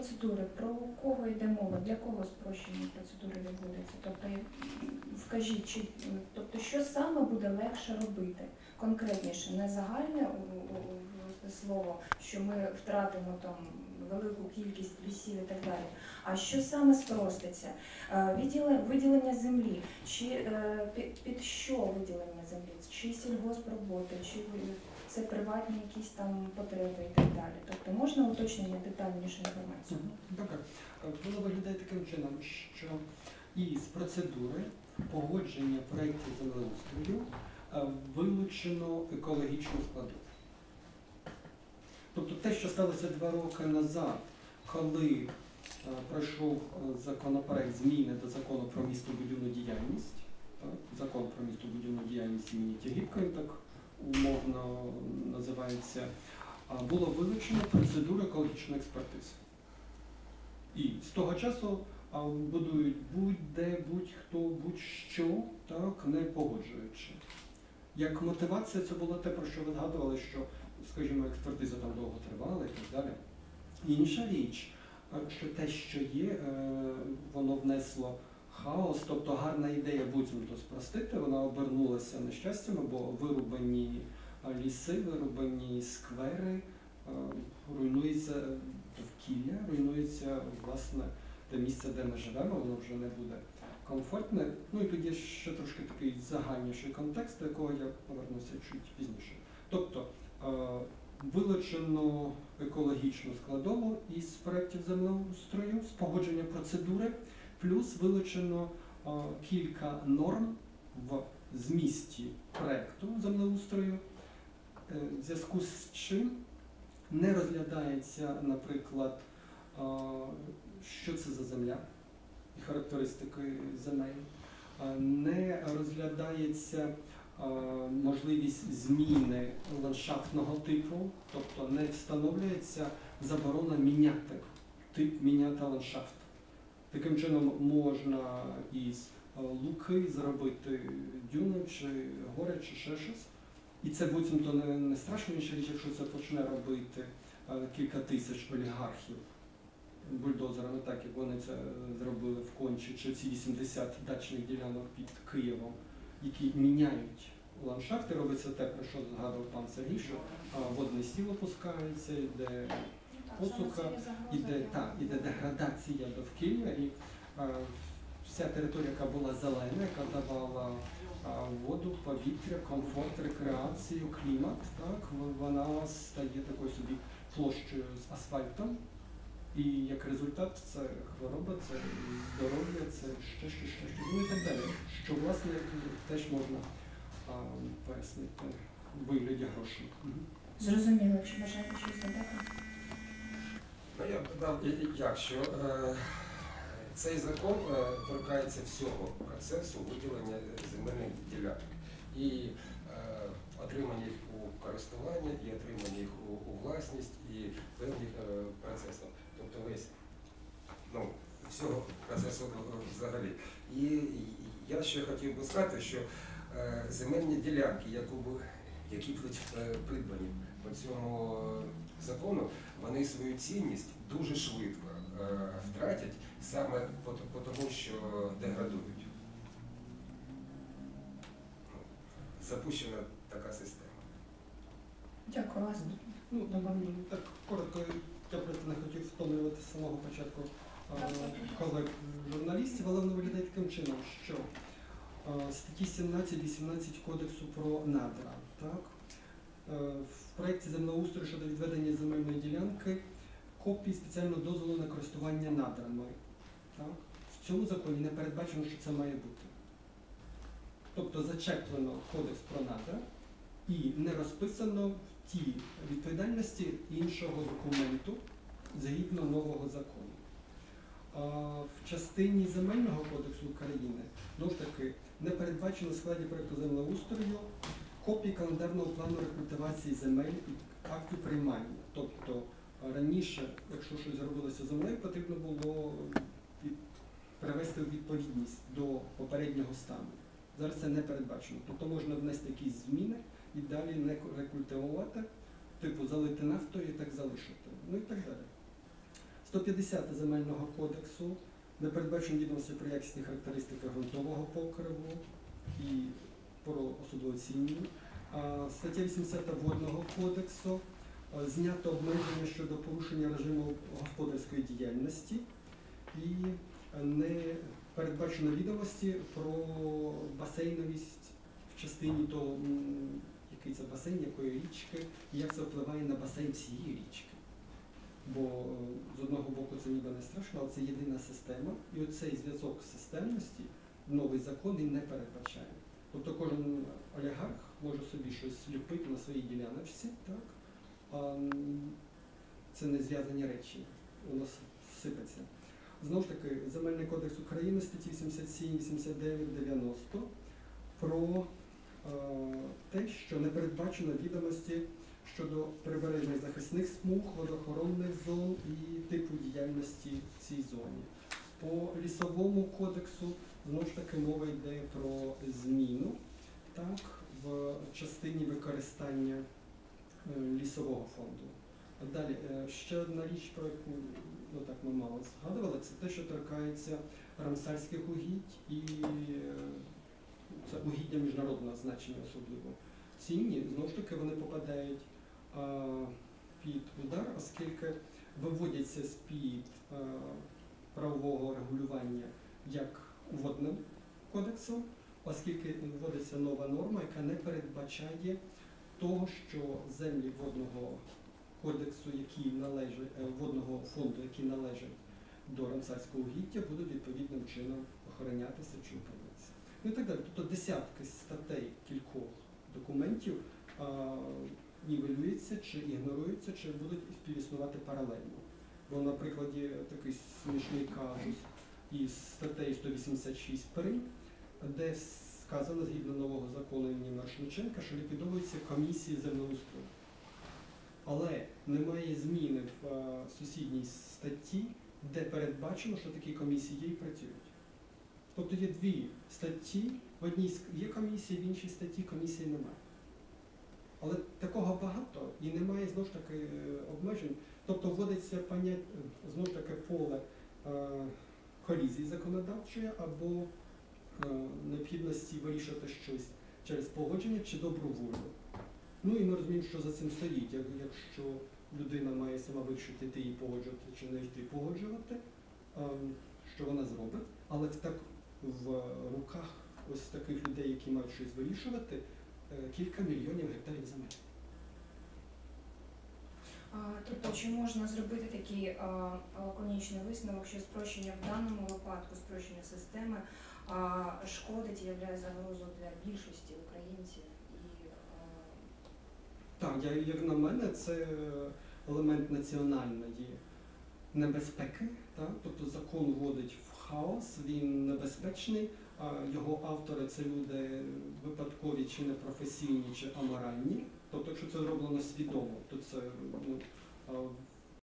процедури, про кого йде мова, для кого спрощені процедури відбудуться? Тобто вкажіть, чи, тобто, що саме буде легше робити? Конкретніше, не загальне слово, що ми втратимо там велику кількість лісів і так далі. А що саме спроститься? Е, Виділення землі, чи е, під, що виділення землі? Чи сільгоспроботи, чи це приватні якісь там потреби і так далі. Тобто можна уточнення детальніше інформацію? Добре. Воно виглядає таким чином, що із процедури погодження проєктів землеустрою е, вилучено екологічну складову. Тобто те, що сталося два роки назад, коли е, пройшов е, законопроект зміни до закону про містобудівну діяльність, так, закон про містобудівну діяльність імені Тягібка, він так умовно називається, було вилучено процедуру екологічної експертизи. І з того часу будують будь-де, будь-хто, будь-що, так, не погоджуючи. Як мотивація це було те, про що ви згадували, що, скажімо, експертиза там довго тривала і так далі. Інша річ, що те, що є, е, воно внесло хаос, тобто гарна ідея буцімто спростити, вона обернулася нещастями, бо вирубані ліси, вирубані сквери, е, руйнується довкілля, руйнується власне те місце, де ми живемо, воно вже не буде комфортне. Ну і тоді ще трошки такий загальніший контекст, до якого я повернуся чуть пізніше. Тобто е, вилучено екологічну складову із проєктів землеустрою, з погодження процедури, плюс вилучено е, кілька норм в змісті проєкту землеустрою, е, в зв'язку з чим не розглядається, наприклад, е, що це за земля і характеристики земель, не розглядається можливість зміни ландшафтного типу, тобто не встановлюється заборона міняти тип, міняти ландшафт. Таким чином можна із е, луки зробити дюну чи гори, чи ще щось. І це буцімто не, не страшніша річ, якщо це почне робити е, кілька тисяч олігархів бульдозерами, так як вони це зробили в кончі, чи ці 80 дачних ділянок під Києвом, які міняють ландшафти, робиться те, про що згадував пан Сергій, що а, водний стіл опускається, йде Посуха, іде, та, іде деградація довкілля і а, вся територія, яка була зелена, яка давала а, воду, повітря, комфорт, рекреацію, клімат, так, вона стає такою собі площею з асфальтом. І як результат це хвороба, це здоров'я, це ще, ще, ще, ще, ну і так далі. Що власне теж можна а, пояснити в вигляді грошей. Зрозуміло, чи бажаєте щось додати? Я б додав, і- і як, що е, цей закон е, торкається всього процесу виділення земельних ділянок і е, отримання їх у користування, і отримання їх у, власність, і певних процесів. Тобто весь ну, всього процесу взагалі. І, я ще хотів би сказати, що земельні ділянки, які будуть придбані по цьому закону, вони свою цінність дуже швидко е, втратять саме по, по тому, що деградують. Ну, Запущена така система. Дякую вас. Ну, так коротко, я просто не хотів втомлювати з самого початку е, колег журналістів, але воно виглядає таким чином, що е, статті 17-18 Кодексу про надра, так? Е, В проєкті землеустрою щодо відведення земельної ділянки копії спеціального дозволу на користування надрами. Так? В цьому законі не передбачено, що це має бути. Тобто зачеплено Кодекс про надра і не розписано в тій відповідальності іншого документу згідно нового закону. В частині Земельного кодексу України знову ж таки не передбачено в складі проєкту землеустрою копії календарного плану рекультивації земель і актів приймання. Тобто раніше, якщо щось зробилося землею, потрібно було привести у відповідність до попереднього стану. Зараз це не передбачено. Тобто можна внести якісь зміни і далі не рекультивувати, типу залити нафтою і так залишити. Ну і так далі. 150 земельного кодексу, де передбачені відомості про якісні характеристики ґрунтового покриву і про особливо цінні. Стаття 80 Водного кодексу знято обмеження щодо порушення режиму господарської діяльності і не передбачено відомості про басейновість в частині того, який це басейн, якої річки, і як це впливає на басейн цієї річки. Бо е, з одного боку це ніби не страшно, але це єдина система, і оцей зв'язок системності новий закон він не передбачає. Тобто кожен олігарх може собі щось ліпити на своїй діляночці, так? А це не зв'язані речі, воно с- сипеться. Знову ж таки, Земельний кодекс України, статті 87, 89, 90 про е, те, що не передбачено відомості щодо прибережних захисних смуг, водоохоронних зон і типу діяльності в цій зоні. По лісовому кодексу знову ж таки мова йде про зміну так, в частині використання е, лісового фонду. Далі, е, ще одна річ, про яку ну, так ми мало згадували, це те, що торкається рамсарських угідь і е, це угіддя міжнародного значення особливо цінні, знову ж таки вони попадають під удар, оскільки виводяться з-під правового регулювання як водним кодексом, оскільки вводиться нова норма, яка не передбачає того, що землі водного кодексу, які належать е, водного фонду, які належать до рамсарського угіддя, будуть відповідним чином охоронятися чи управлятися. Ну і так далі. Тобто десятки статей кількох документів а, нівелюються чи ігноруються, чи будуть співіснувати паралельно. Бо на прикладі такий смішний казус із статтею 186 прим, де сказано згідно нового закону імені Маршниченка, що ліквідовуються комісії землеустрою. Але немає зміни в е, сусідній статті, де передбачено, що такі комісії є і працюють. Тобто є дві статті, в одній є комісії, в іншій статті комісії немає. Але такого багато і немає знову ж таки е, обмежень. Тобто вводиться понять, е, знову ж таки поле е, колізії законодавчої або е, необхідності вирішити щось через погодження чи добру волю. Ну і ми розуміємо, що за цим стоїть. Якщо людина має сама вирішити, йти її погоджувати чи не йти погоджувати, ем, що вона зробить, але так в руках ось таких людей, які мають щось вирішувати, е, кілька мільйонів гектарів земель. Тобто, чи можна зробити такий а, лаконічний висновок, що спрощення в даному випадку, спрощення системи а, шкодить і являє загрозу для більшості українців і а, Так, я, як на мене, це елемент національної небезпеки. Так? Тобто закон вводить в хаос, він небезпечний, його автори це люди випадкові чи непрофесійні, чи аморальні. Тобто, якщо це зроблено свідомо, то це ну, а,